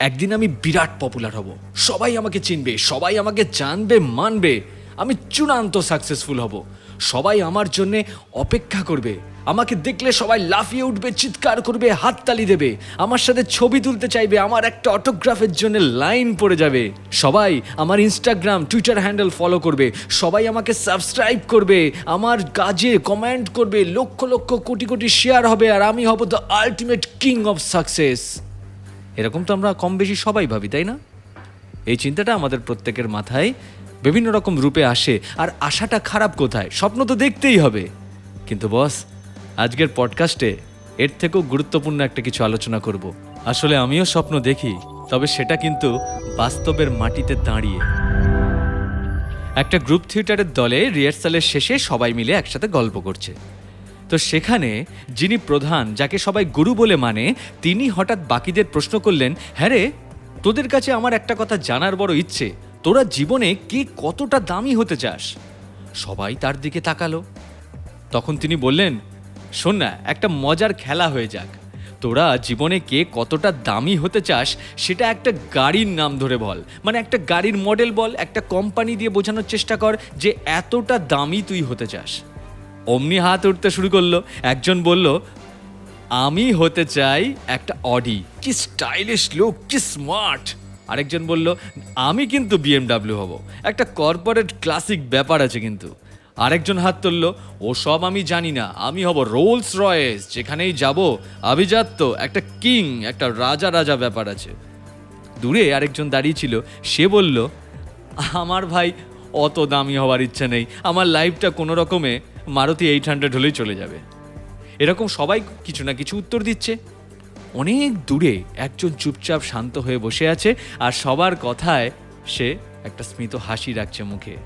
একদিন আমি বিরাট পপুলার হব। সবাই আমাকে চিনবে, সবাই আমাকে জানবে, মানবে। আমি চূড়ান্ত সাকসেসফুল হব। সবাই আমার জন্য অপেক্ষা করবে। আমাকে দেখলে সবাই লাফিয়ে উঠবে, চিৎকার করবে, হাততালি দেবে। আমার সাথে ছবি তুলতে চাইবে, আমার একটা অটোগ্রাফের জন্য লাইন পড়ে যাবে। সবাই আমার ইনস্টাগ্রাম টুইটার হ্যান্ডেল ফলো করবে। সবাই আমাকে সাবস্ক্রাইব করবে। আমার কাজে কমেন্ট করবে। লক্ষ লক্ষ কোটি কোটি শেয়ার হবে আর আমি হব the ultimate king of success এরকম তো আমরা কম বেশি সবাই ভাবি, তাই না? এই চিন্তাটা আমাদের প্রত্যেকের মাথায় বিভিন্ন রকম রূপে আসে। আর আশাটা খারাপ কোথায়? স্বপ্ন তো দেখতেই হবে। কিন্তু বস, আজকের পডকাস্টে এর থেকেও গুরুত্বপূর্ণ একটা কিছু আলোচনা করব। আসলে আমিও স্বপ্ন দেখি, তবে সেটা কিন্তু বাস্তবের মাটিতে দাঁড়িয়ে। একটা গ্রুপ থিয়েটারের দলে রিহার্সালের শেষে সবাই মিলে একসাথে গল্প করছে। তো সেখানে যিনি প্রধান, যাকে সবাই গুরু বলে মানে তিনি হঠাৎ বাকিদের প্রশ্ন করলেন হ্যাঁ রে, তোদের কাছে আমার একটা কথা জানার বড় ইচ্ছে। তোরা জীবনে কে কতটা দামি হতে চাস? সবাই তার দিকে তাকালো। তখন তিনি বললেন, শোন না, একটা মজার খেলা হয়ে যাক। তোরা জীবনে কে কতটা দামি হতে চাস, সেটা একটা গাড়ির নাম ধরে বল। মানে একটা গাড়ির মডেল বল, একটা কোম্পানি দিয়ে বোঝানোর চেষ্টা কর যে এতটা দামি তুই হতে চাস। অমনি হাত উঠতে শুরু করল। একজন বলল, আমি হতে চাই একটা অডি। কি স্টাইলিশ লুক কি স্মার্ট আরেকজন বলল, আমি কিন্তু বিএমডাব্লিউ হব। একটা কর্পোরেট ক্লাসিক ব্যাপার আছে কিন্তু। আরেকজন হাত তুলল ও সব আমি জানি না। আমি হব রোলস রয়েস যেখানেই যাব, আভিজাত্য, একটা কিং একটা রাজা রাজা ব্যাপার আছে। দূরে আরেকজন দাঁড়িয়ে ছিল। সে বলল, আমার ভাই, অত দামি হওয়ার ইচ্ছে নেই। আমার লাইফটা কোনো রকমে মারুতি এইট হান্ড্রেড হলেই চলে যাবে। এরকম সবাই কিছু না কিছু উত্তর দিচ্ছে। অনেক দূরে একজন চুপচাপ শান্ত হয়ে বসে আছে আর সবার কথায় সে একটা স্মিত হাসি রাখছে মুখে।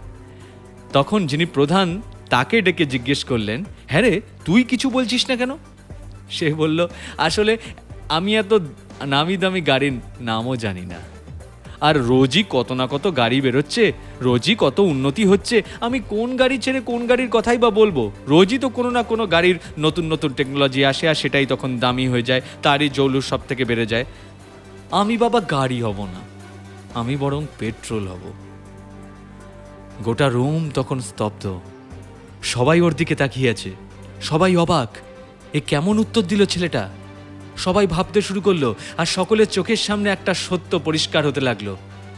তখন যিনি প্রধান তাকে ডেকে জিজ্ঞেস করলেন হ্যাঁ রে, তুই কিছু বলছিস না কেন? সে বলল, আসলে আমি এত নামি দামি গাড়ির নামও জানি না। আর রোজই কত না কত গাড়ি বেরোচ্ছে, রোজই কত উন্নতি হচ্ছে, আমি কোন গাড়ি ছেড়ে কোন গাড়ির কথাই বা বলব? রোজই তো কোনো না কোনো গাড়ির নতুন নতুন টেকনোলজি আসে আর সেটাই তখন দামি হয়ে যায়, তারই জৌলুস সব থেকে বেড়ে যায়। আমি বাবা গাড়ি হব না, আমি বরং পেট্রোল হব। গোটা রুম তখন স্তব্ধ, সবাই ওর দিকে তাকিয়ে আছে, সবাই অবাক, এ কেমন উত্তর দিল ছেলেটা? সবাই ভাবতে শুরু করল আর সকলের চোখের সামনে একটা সত্য পরিষ্কার হতে লাগল।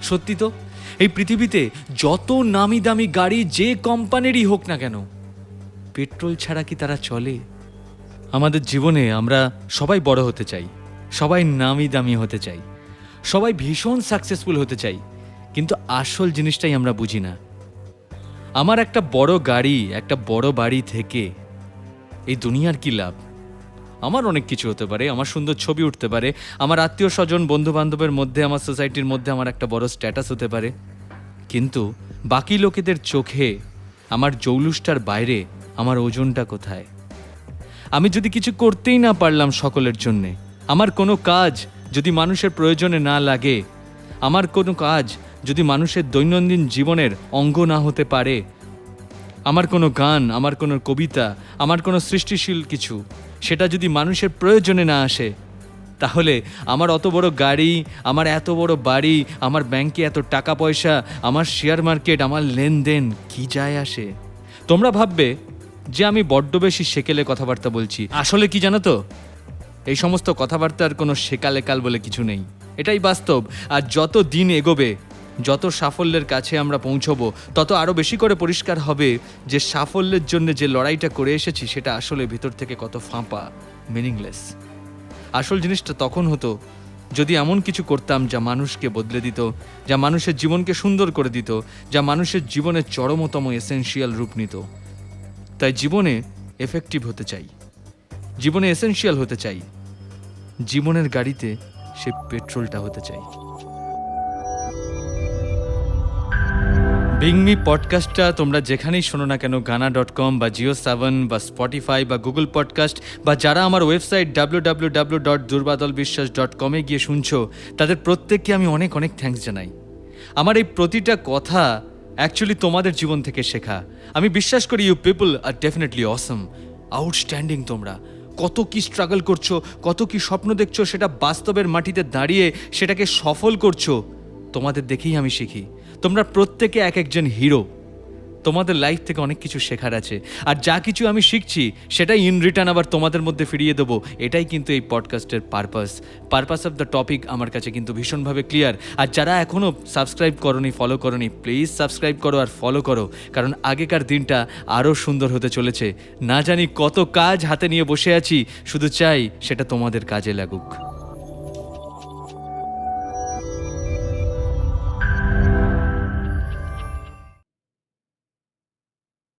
সত্যি তো? এই পৃথিবীতে যত নামি দামি গাড়ি যে কোম্পানিরই হোক না কেন, পেট্রোল ছাড়া কি তারা চলে? আমাদের জীবনে আমরা সবাই বড় হতে চাই, সবাই নামি দামি হতে চাই, সবাই ভীষণ সাকসেসফুল হতে চাই, কিন্তু আসল জিনিসটাই আমরা বুঝি না। আমার একটা বড় গাড়ি, একটা বড় বাড়ি থেকে এই দুনিয়ার কি লাভ? আমার অনেক কিছু হতে পারে, আমার সুন্দর ছবি উঠতে পারে, আমার আত্মীয় স্বজন বন্ধু বান্ধবের মধ্যে, আমার সোসাইটির মধ্যে আমার একটা বড় স্ট্যাটাস হতে পারে। কিন্তু বাকি লোকেদের চোখে আমার জৌলুসটার বাইরে আমার ওজনটা কোথায়? আমি যদি কিছু করতেই না পারলাম সকলের জন্যে, আমার কোনো কাজ যদি মানুষের প্রয়োজনে না লাগে, আমার কোনো কাজ যদি মানুষের দৈনন্দিন জীবনের অঙ্গ না হতে পারে আমার কোনো গান, আমার কোনো কবিতা, আমার কোনো সৃষ্টিশীল কিছু, সেটা যদি মানুষের প্রয়োজনে না আসে, তাহলে আমার অত বড় গাড়ি, আমার এত বড় বাড়ি, আমার ব্যাংকে এত টাকা পয়সা, আমার শেয়ার মার্কেট, আমার লেনদেন কি যায় আসে? তোমরা ভাববে যে আমি বড্ড বেশি সেকেলে কথাবার্তা বলছি। আসলে কি জানো তো? এই সমস্ত কথাবার্তার কোনো সেকালেকাল বলে কিছু নেই। এটাই বাস্তব। আর যত দিন এগোবে যত সাফল্যের কাছে আমরা পৌঁছবো, তত আরও বেশি করে পরিষ্কার হবে যে সাফল্যের জন্য যে লড়াইটা করে এসেছি, সেটা আসলে ভিতর থেকে কত ফাঁপা মিনিংলেস আসল জিনিসটা তখন হতো যদি এমন কিছু করতাম যা মানুষকে বদলে দিত, যা মানুষের জীবনকে সুন্দর করে দিত, যা মানুষের জীবনের চরমতম এসেনশিয়াল রূপ নিত। তাই জীবনে এফেক্টিভ হতে চাই। জীবনে এসেনশিয়াল হতে চাই। জীবনের গাড়িতে সে পেট্রোলটা হতে চাই। বিংমি পডকাস্টটা তোমরা যেখানেই শোনো না কেন গানা ডট কম বা জিও সেভেন বা স্পটিফাই বা গুগল পডকাস্ট বা যারা আমার website W W W dot Durbadal Biswas dot কমে গিয়ে শুনছো, তাদের প্রত্যেককে আমি অনেক অনেক থ্যাঙ্কস জানাই। আমার এই প্রতিটা কথা অ্যাকচুয়ালি তোমাদের জীবন থেকে শেখা। আমি বিশ্বাস করি you people are definitely awesome outstanding তোমরা। কত কি স্ট্রাগল করছ, কত কি স্বপ্ন দেখছ, সেটা বাস্তবের মাটিতে দাঁড়িয়ে সেটাকে সফল করছ, তোমাদের দেখেই আমি শিখি। তোমরা প্রত্যেকে এক একজন হিরো। তোমাদের লাইফ থেকে অনেক কিছু শেখার আছে। আর যা কিছু আমি শিখছি, সেটাই ইন রিটার্ন আবার তোমাদের মধ্যে ফিরিয়ে দেবো। এটাই কিন্তু এই পডকাস্টের purpose purpose of the topic আমার কাছে কিন্তু ভীষণভাবে ক্লিয়ার আর যারা এখনও সাবস্ক্রাইব করনি ফলো করনি প্লিজ সাবস্ক্রাইব করো আর ফলো করো। কারণ আগেকার দিনটা আরও সুন্দর হতে চলেছে। না জানি কত কাজ হাতে নিয়ে বসে আছি, শুধু চাই সেটা তোমাদের কাজে লাগুক।